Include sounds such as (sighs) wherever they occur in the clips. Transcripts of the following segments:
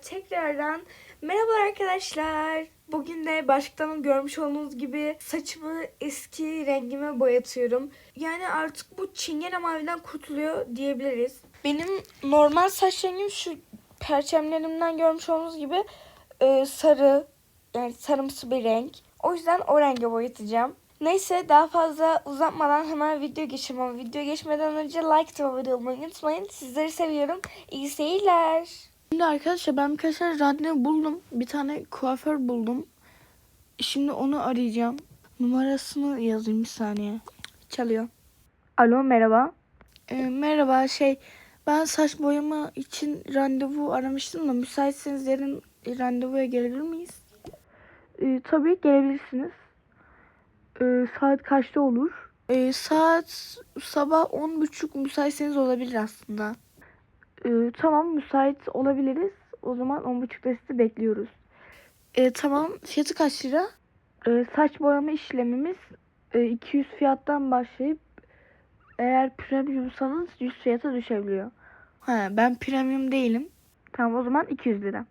tekrardan merhaba arkadaşlar. Bugün de başlıktan görmüş olduğunuz gibi saçımı eski rengime boyatıyorum. Yani artık bu çingene maviden kurtuluyor diyebiliriz. Benim normal saç rengim şu perçemlerimden görmüş olduğunuz gibi e, sarı yani sarımsı bir renk. O yüzden o renge boyatacağım. Neyse daha fazla uzatmadan hemen video geçelim ama video geçmeden önce like ve abone unutmayın. Sizleri seviyorum. İyi seyirler. Şimdi arkadaşlar ben birkaç tane randevu buldum. Bir tane kuaför buldum. Şimdi onu arayacağım. Numarasını yazayım bir saniye. Çalıyor. Alo merhaba. Ee, merhaba şey ben saç boyama için randevu aramıştım da müsaitseniz yarın randevuya gelebilir miyiz? Ee, tabii gelebilirsiniz. Ee, saat kaçta olur? Ee, saat sabah on buçuk müsaitseniz olabilir aslında. Ee, tamam müsait olabiliriz. O zaman on buçukta sizi bekliyoruz. Ee, tamam fiyatı kaç lira? Ee, saç boyama işlemimiz e, 200 fiyattan başlayıp eğer premiumsanız 100 fiyata düşebiliyor. Ha, ben premium değilim. Tamam o zaman 200 lira.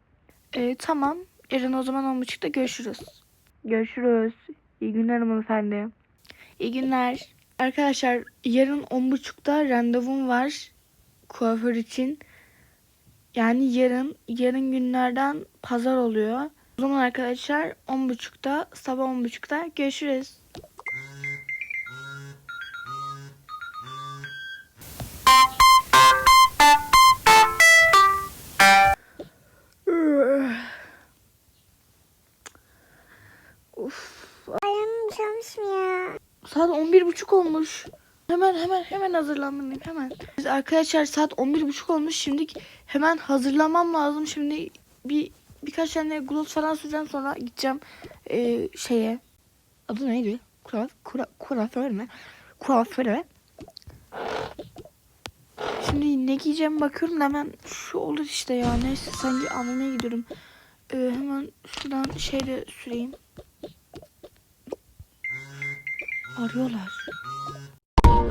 Ee, tamam. Yarın o zaman 10.30'da görüşürüz. Görüşürüz. İyi günler hanımefendi. İyi günler. Arkadaşlar yarın 10.30'da randevum var kuaför için. Yani yarın yarın günlerden pazar oluyor. O zaman arkadaşlar 10.30'da sabah 10.30'da görüşürüz. Of. Ayağım çalışmıyor. Saat 11.30 olmuş. Hemen hemen hemen hazırlanmalıyım hemen. Biz arkadaşlar saat 11.30 olmuş. Şimdi hemen hazırlanmam lazım. Şimdi bir birkaç tane gloss falan süreceğim sonra gideceğim ee, şeye. Adı neydi? Kuaf, kura, kuaför mü? Kuaföre. Şimdi ne giyeceğim bakıyorum da hemen şu olur işte ya. Neyse sanki AVM'ye gidiyorum. Ee, hemen şuradan şeyde süreyim. Arıyorlar.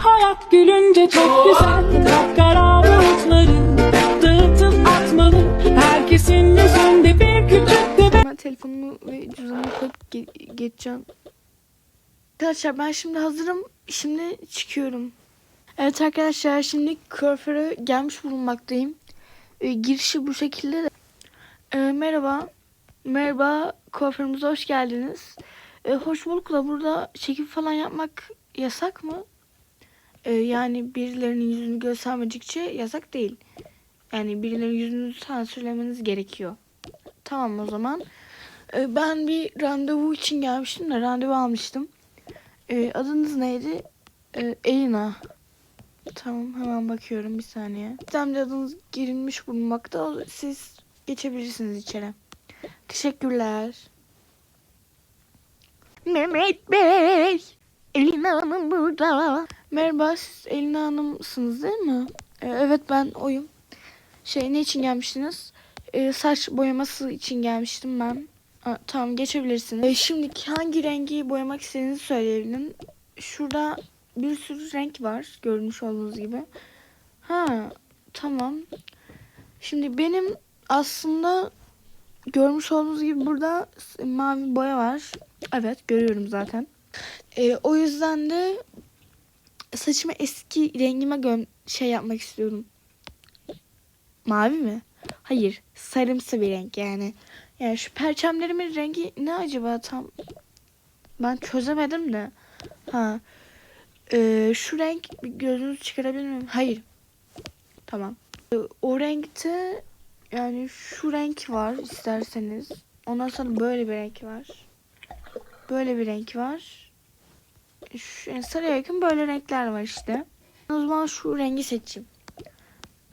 Hayat gülünce çok güzel Kapkara bulutları Dağıtıp atmalı Herkesin yüzünde bir küçük de Ben telefonumu ve cüzdanımı koyup ge- geçeceğim. Arkadaşlar ben şimdi hazırım. Şimdi çıkıyorum. Evet arkadaşlar şimdi kuaföre gelmiş bulunmaktayım. Ee, girişi bu şekilde. Ee, merhaba. Merhaba kuaförümüze hoş geldiniz. Ee, hoş bulduk da burada çekim falan yapmak yasak mı? Ee, yani birilerinin yüzünü göstermedikçe yasak değil. Yani birilerinin yüzünü sansürlemeniz gerekiyor. Tamam o zaman. Ee, ben bir randevu için gelmiştim de randevu almıştım. Ee, adınız neydi? Ee, Elina. Tamam hemen bakıyorum bir saniye. Sistemde adınız girilmiş bulunmakta. Siz geçebilirsiniz içeri. Teşekkürler. Mehmet Bey. Elina Hanım burada. Merhaba siz Elina Hanım'sınız değil mi? Ee, evet ben oyum. Şey ne için gelmiştiniz? Ee, saç boyaması için gelmiştim ben. Aa, tamam geçebilirsiniz. Ee, şimdi hangi rengi boyamak istediğinizi söyleyebilirim. Şurada bir sürü renk var görmüş olduğunuz gibi. Ha tamam. Şimdi benim aslında görmüş olduğunuz gibi burada mavi boya var. Evet görüyorum zaten. Ee, o yüzden de saçımı eski rengime göm şey yapmak istiyorum. Mavi mi? Hayır, sarımsı bir renk yani. Yani şu perçemlerimin rengi ne acaba tam? Ben çözemedim de. Ha. Ee, şu renk gözünüzü çıkarabilir miyim? Hayır. Tamam. Ee, o renkte yani şu renk var isterseniz. Ondan sonra böyle bir renk var. Böyle bir renk var. Şu, sarıya yakın böyle renkler var işte. O zaman şu rengi seçeyim.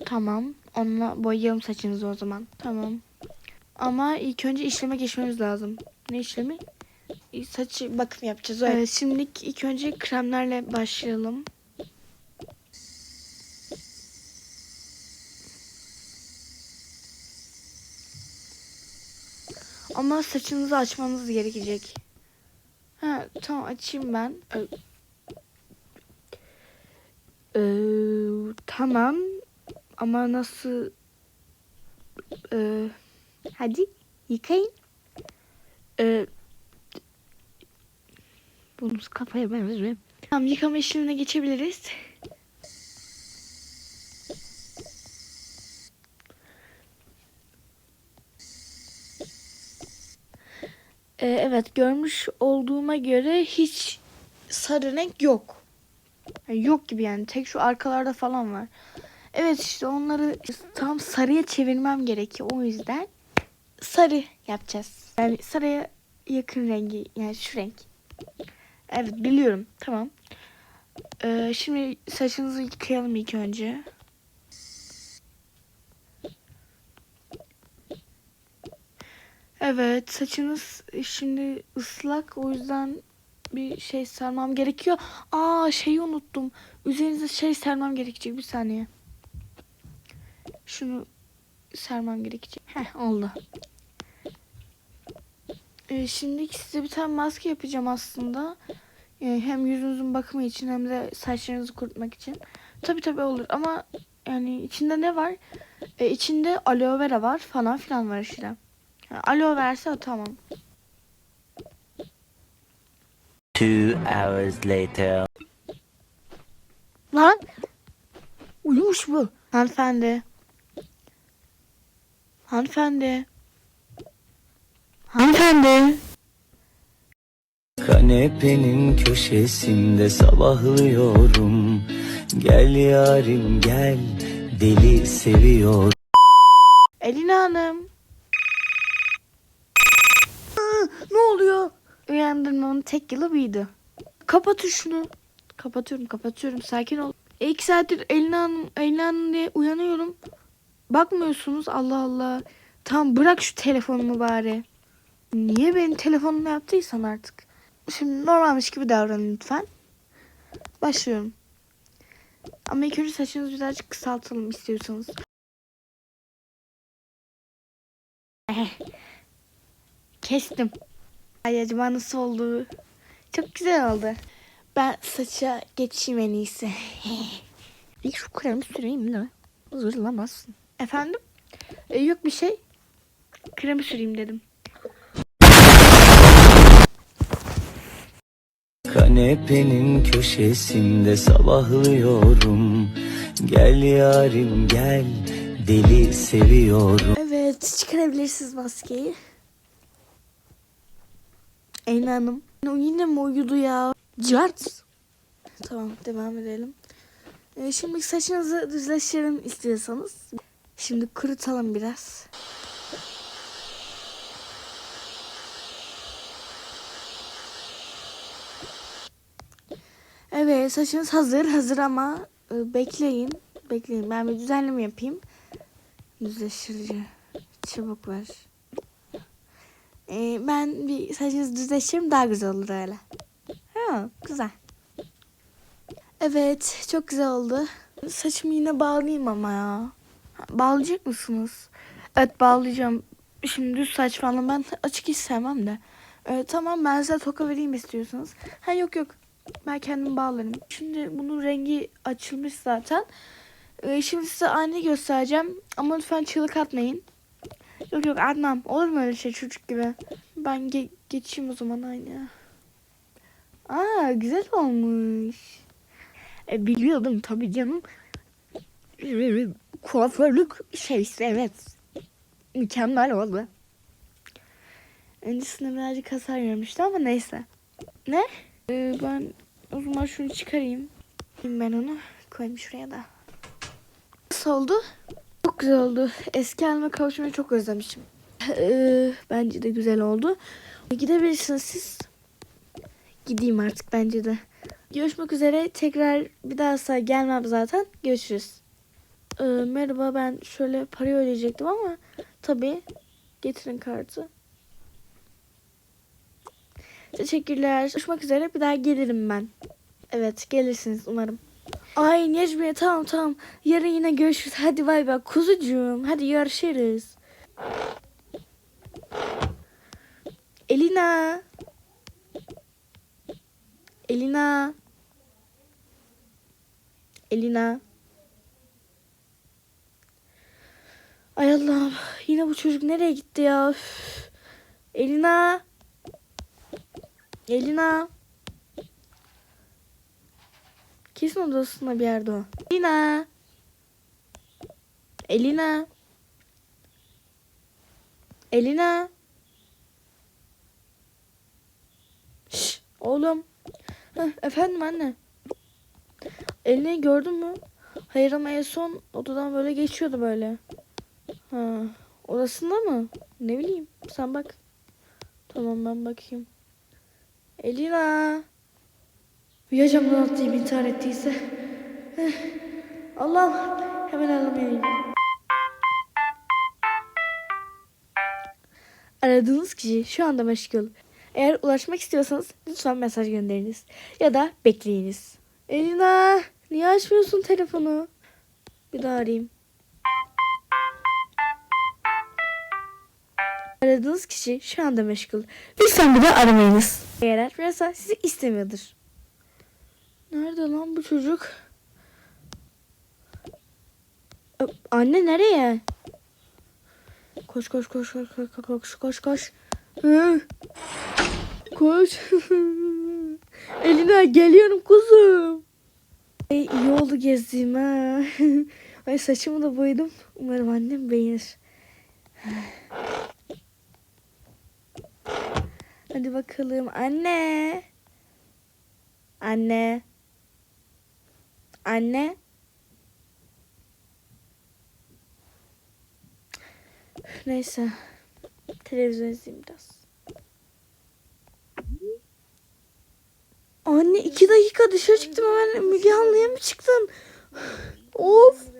Tamam. Onunla boyayalım saçınızı o zaman. Tamam. Ama ilk önce işleme geçmemiz lazım. Ne işlemi? Saçı bakım yapacağız. Evet. şimdi ilk önce kremlerle başlayalım. Ama saçınızı açmanız gerekecek. Ha tamam açayım ben. Ee, tamam ama nasıl ee, Hadi yıkayın. Ee, bunu kafaya benziyor. Tamam yıkama işlemine geçebiliriz. Ee, evet görmüş olduğuma göre hiç sarı renk yok. Yani yok gibi yani tek şu arkalarda falan var. Evet işte onları tam sarıya çevirmem gerekiyor o yüzden sarı yapacağız. Yani sarıya yakın rengi yani şu renk. Evet biliyorum tamam. Ee, şimdi saçınızı yıkayalım ilk önce. Evet saçınız şimdi ıslak o yüzden bir şey sermem gerekiyor. Aa şeyi unuttum. Üzerinize şey sermem gerekecek bir saniye. Şunu sermem gerekecek. Heh oldu. Ee, şimdi size bir tane maske yapacağım aslında. Ee, hem yüzünüzün bakımı için hem de saçlarınızı kurutmak için. Tabi tabi olur ama yani içinde ne var? Ee, içinde aloe vera var falan filan var işte. Yani aloe verse tamam. Two hours later. Lan! Uyumuş bu. Hanımefendi. Hanımefendi. Hanımefendi. Kanepenin köşesinde sabahlıyorum. Gel yarim gel, deli seviyor. Elina Hanım. Aa, ne oluyor? Uyandırmanın tek yılı buydu. Kapatın şunu. Kapatıyorum kapatıyorum sakin ol. E, iki saattir Elina Hanım, Elina Hanım diye uyanıyorum. Bakmıyorsunuz Allah Allah. Tamam bırak şu telefonumu bari. Niye benim telefonumu yaptıysan artık. Şimdi normalmiş gibi davranın lütfen. Başlıyorum. Ama ilk önce saçınızı birazcık kısaltalım istiyorsanız. Kestim. Ay acaba nasıl oldu? Çok güzel oldu. Ben saça geçeyim en iyisi. (laughs) İlk şu kremi süreyim değil mi? Zırlamazsın. Efendim? E, yok bir şey. Kremi süreyim dedim. Kanepenin köşesinde sabahlıyorum. Gel yarim gel, deli seviyorum. Evet çıkarabilirsiniz maskeyi. Eyna Hanım. O yine mi uyudu ya? Cart. Tamam devam edelim. Ee, şimdi saçınızı düzleştirelim istiyorsanız. Şimdi kurutalım biraz. Evet saçınız hazır hazır ama e, bekleyin. Bekleyin ben bir düzenleme yapayım. Düzleştirici. Çabuk ver. Ee, ben bir saçınızı düzleştiririm daha güzel olur öyle. Ha, güzel. Evet çok güzel oldu. Saçımı yine bağlayayım ama ya. Bağlayacak mısınız? Evet bağlayacağım. Şimdi düz saç falan ben açık hiç sevmem de. Ee, tamam ben size toka vereyim istiyorsanız. Ha yok yok. Ben kendim bağlarım. Şimdi bunun rengi açılmış zaten. Ee, şimdi size aynı göstereceğim. Ama lütfen çığlık atmayın. Yok yok atmam. Olur mu öyle şey çocuk gibi? Ben ge- geçeyim o zaman aynı. Aa güzel olmuş. E, biliyordum tabii canım. Kuaförlük şeysi evet. Mükemmel oldu. Öncesinde birazcık hasar görmüştü ama neyse. Ne? Ee, ben o zaman şunu çıkarayım. Ben onu koyayım şuraya da. Nasıl oldu? Güzel oldu. Eski halime kavuşmayı çok özlemişim. Ee, bence de güzel oldu. Gidebilirsiniz siz. Gideyim artık bence de. Görüşmek üzere. Tekrar bir daha asla gelmem zaten. Görüşürüz. Ee, merhaba ben şöyle parayı ödeyecektim ama tabii getirin kartı. Teşekkürler. Görüşmek üzere. Bir daha gelirim ben. Evet gelirsiniz umarım. Ay Necmiye tamam tamam. Yarın yine görüşürüz. Hadi bay bay kuzucuğum. Hadi görüşürüz. Elina. Elina. Elina. Ay Allah'ım. Yine bu çocuk nereye gitti ya? Üf. Elina. Elina. Kesin odasında bir yerde o. Elina. Elina. Elina. Şş, oğlum. Heh, efendim anne. Elini gördün mü? Hayır ama en son odadan böyle geçiyordu böyle. Ha, odasında mı? Ne bileyim. Sen bak. Tamam ben bakayım. Elina. Ya camdan atlayıp intihar ettiyse. Eh, Allah'ım hemen aramayayım. Aradığınız kişi şu anda meşgul. Eğer ulaşmak istiyorsanız lütfen mesaj gönderiniz. Ya da bekleyiniz. Elina niye açmıyorsun telefonu? Bir daha arayayım. Aradığınız kişi şu anda meşgul. Lütfen bir daha aramayınız. Eğer açmıyorsa sizi istemiyordur. Nerede lan bu çocuk? Anne nereye? Koş koş koş koş koş koş koş koş. Hı. Koş. (laughs) Elina geliyorum kuzum. Ay, iyi oldu gezdiğim ha. (laughs) Ay saçımı da boyadım. Umarım annem beğenir. (sighs) Hadi bakalım anne. Anne. Anne. Neyse. Televizyon izleyeyim biraz. Anne iki dakika dışarı çıktım hemen Müge Anlı'ya mı çıktın? of.